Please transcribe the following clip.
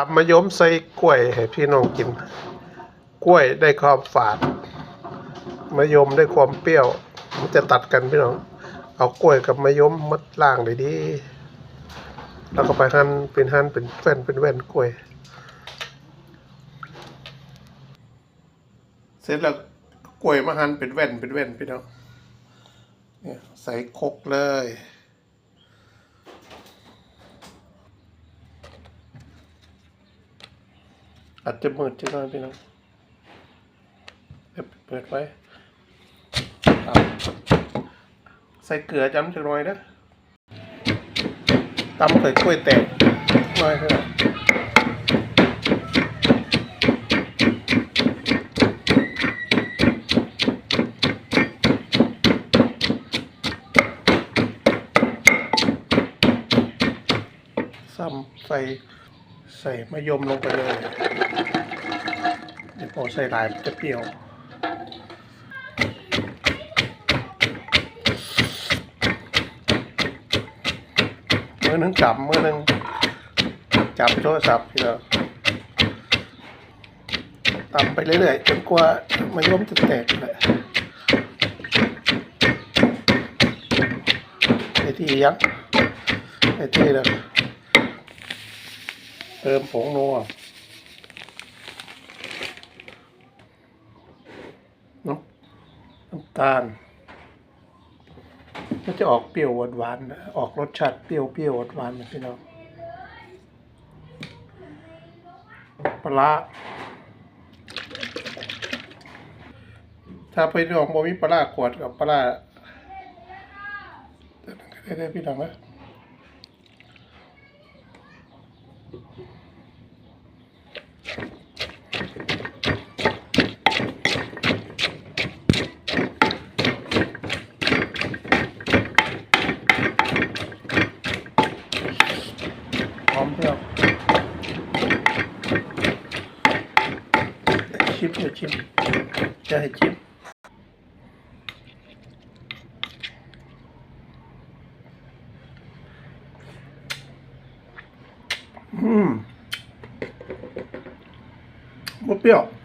ตับมะยมใส่กล้วยให้พี่น้องกิน กล้วยได้ความฝาดมะยมได้ความเปรี้ยว มันจะตัดกันพี่น้อง เอากล้วยกับมะยมมัดล่างเลยดีๆแล้วก็ไปหั่นเป็นหั่นเป็นแว่นเป็นแว่นกล้วย เสร็จแล้วกล้วยมาหั่นเป็นแว่นเป็นแว่นพี่น้องเนี่ยใส่คกเลย อาจจะมืดจังเลยพี่น้องเปิดเปิดไว้ใส่เกลือจำจังหน่อยนะตำใส่กล้วยแตกหน่อยเถอะซ้ำใส่ ใส่มะยมลงไปเลยเดี๋ยวพอใส่ลายจะเปรี้ยวมือหนึ่งจับมือหนึ่งจับโทรศัพท์พี่เราตำไปเรื่อยๆจนกว่ามันย่อมจะแตกแหละไอ้ที่ยักไอ้ที่แล้ว เติมผงนัว น้ำน้ำตาลมันจะออกเปรี้ยวหวานๆนออกรสชาติเปรี้ยวเปรี้ยวหวานๆนพี่น้องปลาร้าถ้าไปน้องบ่มีปลาขวดกับปลาร้าได้ได้พี่น้องนะพร้อมเปรี้ยวชิมเดี๋ยวชิม จะให้